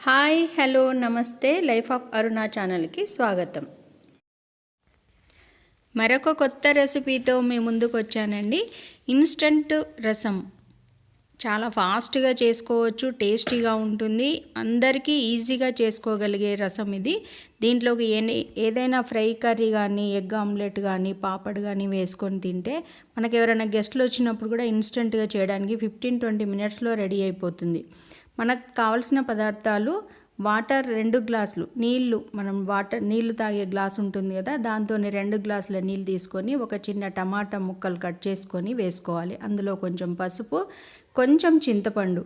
Hi hello నమస్తే life of Aruna ఛానల్కి స్వాగతం. మరొక కొత్త రెసిపీతో మీ ముందుకు వచ్చానండి ఇన్స్టంట్ రసం. చాలా ఫాస్ట్గా చేసుకోవచ్చు టేస్టీగా ఉంటుంది. అందరికీ ఈజీగా చేసుకోగలిగే రసం ఇది. దీంట్లోకి ఏ ఏదైనా ఫ్రై కర్రీ కానీ ఎగ్ ఆమ్లెట్ కానీ పాపడ్ కానీ వేసుకొని తింటే మనకు ఎవరైనా గెస్ట్లు వచ్చినప్పుడు కూడా ఇన్స్టెంట్గా చేయడానికి ఫిఫ్టీన్ ట్వంటీ మినిట్స్లో రెడీ అయిపోతుంది. మనకు కావలసిన పదార్థాలు వాటర్ రెండు గ్లాసులు నీళ్ళు మనం వాటర్ నీళ్ళు తాగే గ్లాస్ ఉంటుంది కదా దాంతో రెండు గ్లాసుల నీళ్ళు తీసుకొని ఒక చిన్న టమాటా ముక్కలు కట్ చేసుకొని వేసుకోవాలి. అందులో కొంచెం పసుపు కొంచెం చింతపండు.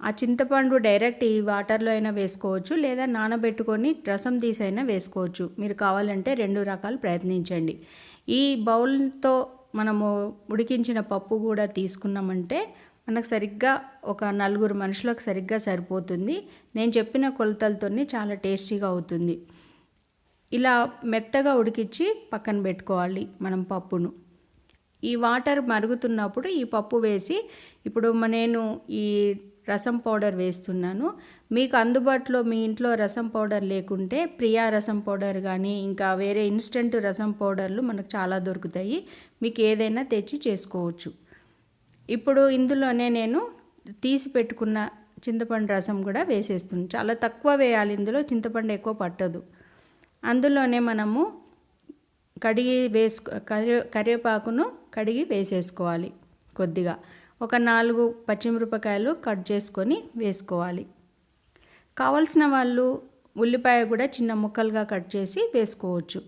ఆ చింతపండు డైరెక్ట్ ఈ వాటర్లో అయినా వేసుకోవచ్చు లేదా నానబెట్టుకొని రసం తీసైనా వేసుకోవచ్చు. మీరు కావాలంటే రెండు రకాలు ప్రయత్నించండి. ఈ బౌల్తో మనము ఉడికించిన పప్పు కూడా తీసుకున్నామంటే మనకు సరిగ్గా ఒక నలుగురు మనుషులకు సరిగ్గా సరిపోతుంది. నేను చెప్పిన కొలతలతోనే చాలా టేస్టీగా అవుతుంది. ఇలా మెత్తగా ఉడికించి పక్కన పెట్టుకోవాలి మనం పప్పును. ఈ వాటర్ మరుగుతున్నప్పుడు ఈ పప్పు వేసి ఇప్పుడు నేను ఈ రసం పౌడర్ వేస్తున్నాను. మీకు అందుబాటులో మీ ఇంట్లో రసం పౌడర్ లేకుంటే ప్రియా రసం పౌడర్ కానీ ఇంకా వేరే ఇన్స్టెంట్ రసం పౌడర్లు మనకు చాలా దొరుకుతాయి. మీకు ఏదైనా తెచ్చి చేసుకోవచ్చు. ఇప్పుడు ఇందులోనే నేను తీసి పెట్టుకున్న చింతపండు రసం కూడా వేసేస్తుంది చాలా తక్కువ వేయాలి ఇందులో చింతపండు ఎక్కువ పట్టదు. అందులోనే మనము కడిగి వేసుకు కరివే కరివేపాకును కడిగి వేసేసుకోవాలి కొద్దిగా. ఒక నాలుగు పచ్చిమిరపకాయలు కట్ చేసుకొని వేసుకోవాలి. కావలసిన వాళ్ళు ఉల్లిపాయ కూడా చిన్న ముక్కలుగా కట్ చేసి వేసుకోవచ్చు.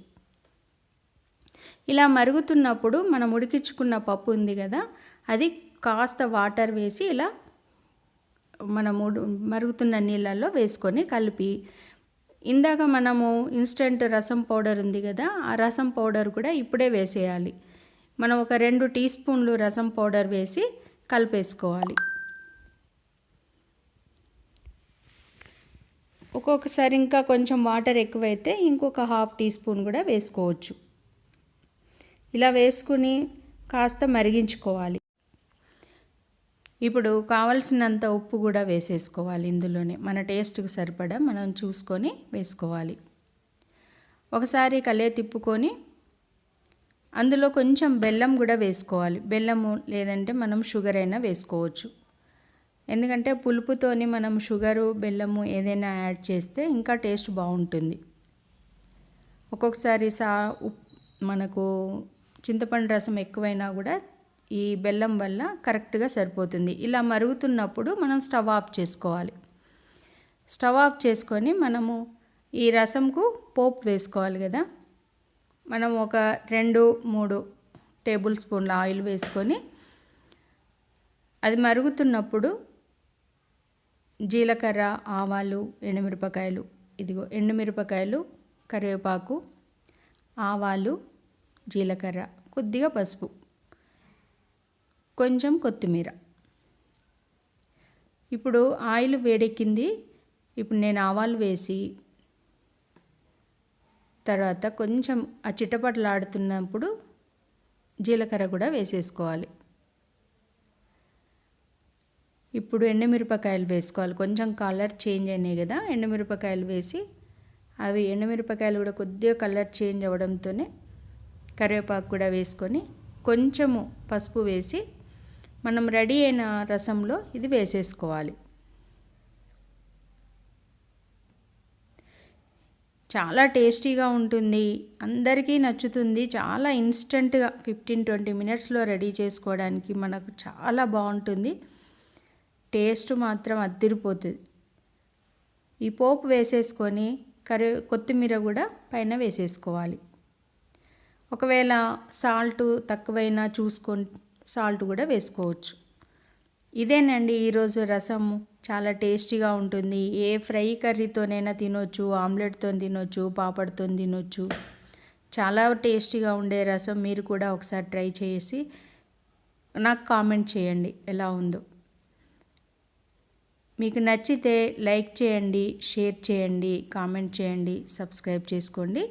ఇలా మరుగుతున్నప్పుడు మనం ఉడికించుకున్న పప్పు ఉంది కదా అది కాస్త వాటర్ వేసి ఇలా మనము మరుగుతున్న నీళ్ళల్లో వేసుకొని కలిపి ఇందాక మనము ఇన్స్టెంట్ రసం పౌడర్ ఉంది కదా ఆ రసం పౌడర్ కూడా ఇప్పుడే వేసేయాలి. మనం ఒక రెండు టీ స్పూన్లు రసం పౌడర్ వేసి కలిపేసుకోవాలి. ఒక్కొక్కసారి ఇంకా కొంచెం వాటర్ ఎక్కువైతే ఇంకొక హాఫ్ టీ స్పూన్ కూడా వేసుకోవచ్చు. ఇలా వేసుకుని కాస్త మరిగించుకోవాలి. ఇప్పుడు కావలసినంత ఉప్పు కూడా వేసేసుకోవాలి ఇందులోనే. మన టేస్ట్కి సరిపడా మనం చూసుకొని వేసుకోవాలి. ఒకసారి కలే తిప్పుకొని అందులో కొంచెం బెల్లం కూడా వేసుకోవాలి. బెల్లము లేదంటే మనం షుగర్ అయినా వేసుకోవచ్చు. ఎందుకంటే పులుపుతోని మనం షుగరు బెల్లము ఏదైనా యాడ్ చేస్తే ఇంకా టేస్ట్ బాగుంటుంది. ఒక్కొక్కసారి సా ఉప్ మనకు చింతపండు రసం ఎక్కువైనా కూడా ఈ బెల్లం వల్ల కరెక్ట్గా సరిపోతుంది. ఇలా మరుగుతున్నప్పుడు మనం స్టవ్ ఆఫ్ చేసుకోవాలి. స్టవ్ ఆఫ్ చేసుకొని మనము ఈ రసంకు పోపు వేసుకోవాలి కదా. మనం ఒక రెండు మూడు టేబుల్ స్పూన్ల ఆయిల్ వేసుకొని అది మరుగుతున్నప్పుడు జీలకర్ర ఆవాలు ఎండుమిరపకాయలు ఇదిగో ఎండుమిరపకాయలు కరివేపాకు ఆవాలు జీలకర్ర కొద్దిగా పసుపు. కొంచెం కొత్తిమీర. ఇప్పుడు ఆయిల్ వేడెక్కింది. ఇప్పుడు నేను ఆవాలు వేసి తర్వాత కొంచెం ఆ చిట్టపటలాడుతున్నప్పుడు జీలకర్ర కూడా వేసేసుకోవాలి. ఇప్పుడు ఎండుమిరపకాయలు వేసుకోవాలి. కొంచెం కలర్ చేంజ్ అయినాయి కదా ఎండుమిరపకాయలు వేసి అవి ఎండుమిరపకాయలు కూడా కొద్దిగా కలర్ చేంజ్ అవ్వడంతోనే కరివేపాకు కూడా వేసుకొని కొంచెము పసుపు వేసి మనం రెడీ అయిన రసంలో ఇది వేసేసుకోవాలి. చాలా టేస్టీగా ఉంటుంది. అందరికీ నచ్చుతుంది. చాలా ఇన్స్టెంట్గా ఫిఫ్టీన్ ట్వంటీ మినిట్స్లో రెడీ చేసుకోవడానికి మనకు చాలా బాగుంటుంది. టేస్ట్ మాత్రం అద్దిరిపోతుంది. ఈ పోపు వేసేసుకొని కరి కొత్తిమీర కూడా పైన వేసేసుకోవాలి. ఒకవేళ సాల్ట్ తక్కువైనా చూసుకొని సాల్ట్ కూడా వేసుకోవచ్చు. ఇదేనండి ఈరోజు రసము చాలా టేస్టీగా ఉంటుంది. ఏ ఫ్రై కర్రీతోనైనా తినొచ్చు ఆమ్లెట్తో తినొచ్చు పాపడ్తో తినొచ్చు. చాలా టేస్టీగా ఉండే రసం. మీరు కూడా ఒకసారి ట్రై చేసి నాకు కామెంట్ చేయండి ఎలా ఉందో. మీకు నచ్చితే లైక్ చేయండి షేర్ చేయండి కామెంట్ చేయండి సబ్స్క్రైబ్ చేసుకోండి.